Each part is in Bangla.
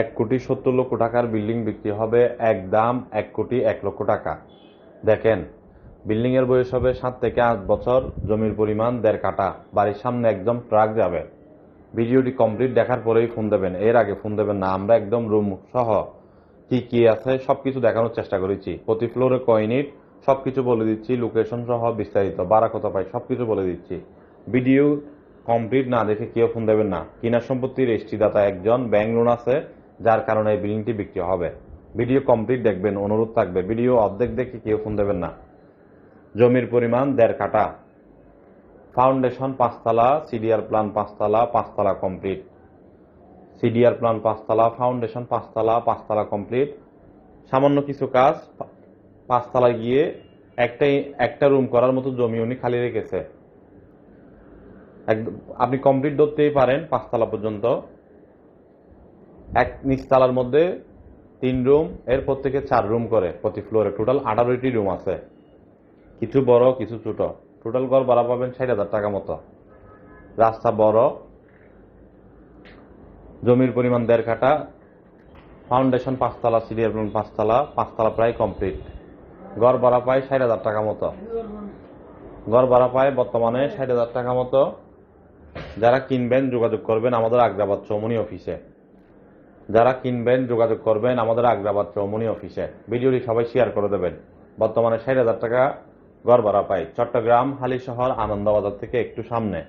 এক কোটি সত্তর লক্ষ টাকার বিল্ডিং বিক্রি হবে এক দাম এক কোটি এক লক্ষ টাকা। দেখেন বিল্ডিং এর বয়স হবে সাত থেকে আট বছর, জমির পরিমাণ দেড় কাটা বাড়ির সামনে একদম ট্রাক যাবে। ভিডিওটি কমপ্লিট দেখার পরেই ফোন দেবেন। এর আগে ফোন দেবেন না, আমরা একদম রুম সহ কি কি আছে সব কিছু দেখানোর চেষ্টা করেছি। প্রতি ফ্লোরে কয়নিট সবকিছু বলে দিচ্ছি, লোকেশন সহ বিস্তারিত বারা কত পাই সবকিছু বলে দিচ্ছি। ভিডিও কমপ্লিট না দেখে কেউ ফোন দেবেন না। কিনা সম্পত্তির রেজিস্ট্রিদাতা একজন ব্যাংক লোন আছে, যার কারণে এই বিল্ডিংটি বিক্রি হবে। ভিডিও কমপ্লিট দেখবেন, অনুরোধ থাকবে। ভিডিও অর্ধেক দেখে কেউ ফোন দেবেন না। জমির পরিমাণ, দেড় কাটা ফাউন্ডেশন পাঁচতলা, সিডিআর প্ল্যান পাঁচতলা পাঁচতলা কমপ্লিট। সিডিআর প্ল্যান পাঁচতলা, ফাউন্ডেশন পাঁচতলা পাঁচতলা কমপ্লিট। সামান্য কিছু কাজ, পা- পাঁচতলায় গিয়ে একটাই একটা রুম করার মতো জমি উনি খালি রেখেছে। একদম আপনি কমপ্লিট ধরতেই পারেন পাঁচতলা পর্যন্ত। এক নিচতলার মধ্যে তিন রুম এরপর থেকে চার রুম করে প্রতি ফ্লোরে টোটাল আঠারোটি রুম আছে। কিছু বড়, কিছু ছোট। টোটাল ঘর ভাড়া পাবেন ষাট হাজার টাকা মতো। রাস্তা বড়। জমির পরিমাণ দেড় কাটা ফাউন্ডেশন পাঁচতলা প্ল্যান পাঁচতলা পাঁচতলা প্রায় কমপ্লিট ঘর ভাড়া পায় ষাট হাজার টাকা মতো। ঘর ভাড়া পায় বর্তমানে ষাট হাজার টাকা মতো। যারা কিনবেন যোগাযোগ করবেন আমাদের আগ্রাবাদ চৌমনি অফিসে। যারা কিনবেন যোগাযোগ করবেন আমাদের আগ্রাবাদ চৌমনি অফিসে। ভিডিওটি সবাই শেয়ার করে দেবেন। বর্তমানে ষাট হাজার টাকা ঘর ভাড়া পাই। চট্টগ্রাম হালি শহর আনন্দবাজার থেকে একটু সামনে।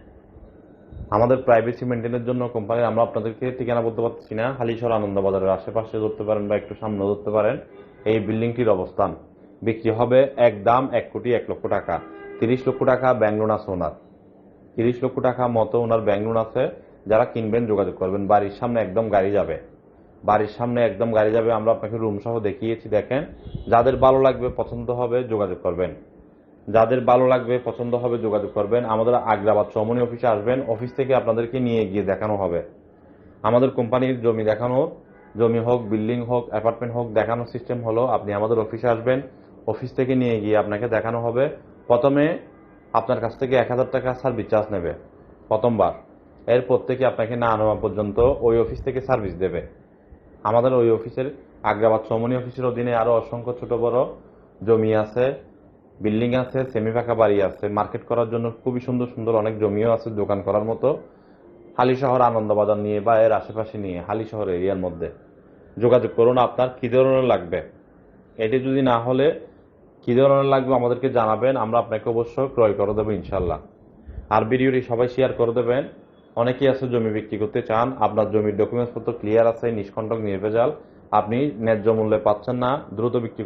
আমাদের প্রাইভেসি মেনটেনের জন্য কোম্পানি আমরা আপনাদেরকে ঠিকানা বলতে পারছি না। হালিশহর, আনন্দবাজারের আশেপাশে ধরতে পারেন বা একটু সামনে ধরতে পারেন। এই বিল্ডিংটির অবস্থান। বিক্রি হবে এক দাম এক কোটি এক লক্ষ টাকা। তিরিশ লক্ষ টাকা ব্যাংক লোন আছে ওনার তিরিশ লক্ষ টাকা মতো ওনার ব্যাংক লোন আছে, যারা কিনবেন যোগাযোগ করবেন। বাড়ির সামনে একদম গাড়ি যাবে। বাড়ির সামনে একদম গাড়ি যাবে, আমরা আপনাকে রুম সহ দেখিয়েছি, দেখেন। যাদের ভালো লাগবে, পছন্দ হবে, যোগাযোগ করবেন। যাদের ভালো লাগবে, পছন্দ হবে, যোগাযোগ করবেন। আমাদের আগ্রাবাদ চৌমনি অফিসে আসবেন। অফিস থেকে আপনাদেরকে নিয়ে গিয়ে দেখানো হবে। আমাদের কোম্পানির জমি দেখানো জমি হোক, বিল্ডিং হোক, অ্যাপার্টমেন্ট হোক দেখানোর সিস্টেম হলো, আপনি আমাদের অফিসে আসবেন। অফিস থেকে নিয়ে গিয়ে আপনাকে দেখানো হবে। প্রথমে আপনার কাছ থেকে এক হাজার টাকা সার্ভিস চার্জ নেবে, প্রথমবার। এরপর থেকে আপনাকে না আনা পর্যন্ত ওই অফিস থেকে সার্ভিস দেবে। আমাদের ওই অফিসের আগ্রাবাদ চৌমনি অফিসের অধীনে আরও অসংখ্য ছোট বড় জমি আছে, বিল্ডিং আছে সেমি ফাঁকা বাড়ি আছে। মার্কেট করার জন্য খুবই সুন্দর সুন্দর অনেক জমিও আছে দোকান করার মতো। হালি শহর, আনন্দবাজার নিয়ে বা এর আশেপাশে নিয়ে, হালি শহর এরিয়ার মধ্যে। যোগাযোগ করুন, আপনার কী ধরনের লাগবে? এটি যদি না হলে কী ধরনের লাগবে আমাদেরকে জানাবেন, আমরা আপনাকে অবশ্যই ক্রয় করে দেবো ইনশাল্লাহ আর ভিডিওটি সবাই শেয়ার করে দেবেন। অনেকেই আছে জমি বিক্রি করতে চান, আপনার জমির ডকুমেন্টসপত্র ক্লিয়ার আছে, নিষ্কণ্টক, নির্ভেজাল। আপনি ন্যায্য মূল্যে পাচ্ছেন না, দ্রুত বিক্রি